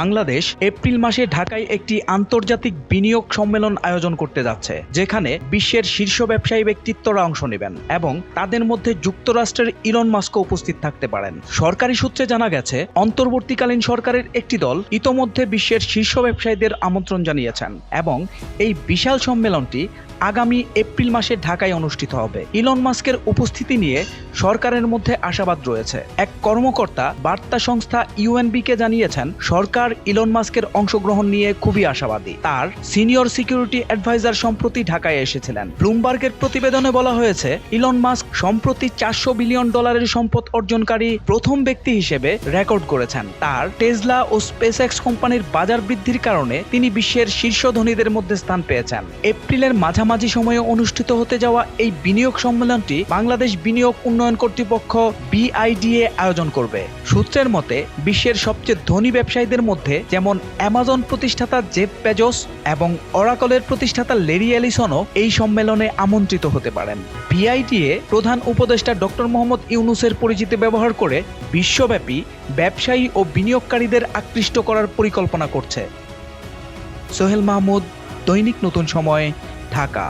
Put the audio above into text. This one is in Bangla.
বাংলাদেশ এপ্রিল মাসে ঢাকায় একটি আন্তর্জাতিক বিনিয়োগ সম্মেলন আয়োজন করতে যাচ্ছে, যেখানে বিশ্বের শীর্ষ ব্যবসায়ী ব্যক্তিত্বরা অংশ নেবেন এবং তাদের মধ্যে যুক্তরাষ্ট্রের ইলন মাস্ক উপস্থিত থাকতে পারেন। সরকারি সূত্রে জানা গেছে, অন্তর্বর্তীকালীন সরকারের একটি দল ইতোমধ্যে বিশ্বের শীর্ষ ব্যবসায়ীদের আমন্ত্রণ জানিয়েছেন এবং এই বিশাল সম্মেলনটি আগামী এপ্রিল মাসে ঢাকায় অনুষ্ঠিত হবে। ইলন মাস্কের উপস্থিতি নিয়ে সরকারের মধ্যে আশাবাদ রয়েছে। এক কর্মকর্তা বার্তা সংস্থা ইউএনবিকে জানিয়েছেন, সরকার ইলন মাস্কের অংশগ্রহণ নিয়ে খুবই আশাবাদী। তার সিনিয়র সিকিউরিটি অ্যাডভাইজার সম্প্রতি ঢাকায় এসেছিলেন। ব্লুমবার্গের প্রতিবেদনে বলা হয়েছে, ইলন মাস্ক সম্প্রতি চারশো বিলিয়ন ডলারের সম্পদ অর্জনকারী প্রথম ব্যক্তি হিসেবে রেকর্ড করেছেন। তার টেসলা ও স্পেসএক্স কোম্পানির বাজার বৃদ্ধির কারণে তিনি বিশ্বের শীর্ষ ধনীদের মধ্যে স্থান পেয়েছেন। এপ্রিলের মাঝামাঝি সময়ে অনুষ্ঠিত হতে যাওয়া এই বিনিয়োগ সম্মেলনটি বাংলাদেশ বিনিয়োগ উন্নয়ন কর্তৃপক্ষ বিআইডিএ আয়োজন করবে। সূত্রের মতে, বিশ্বের সবচেয়ে ধনী ব্যবসায়ীদের মধ্যে যেমন অ্যামাজন প্রতিষ্ঠাতা জেফ বেজোস এবং অরাকলের প্রতিষ্ঠাতা লেরি এলিসনও এই সম্মেলনে আমন্ত্রিত হতে পারেন। বিআইডিএ প্রধান উপদেষ্টা ডক্টর মোহাম্মদ ইউনুসের পরিচিতি ব্যবহার করে বিশ্বব্যাপী ব্যবসায়ী ও বিনিয়োগকারীদের আকৃষ্ট করার পরিকল্পনা করছে। সোহেল মাহমুদ, দৈনিক নতুন সময়, ঢাকা।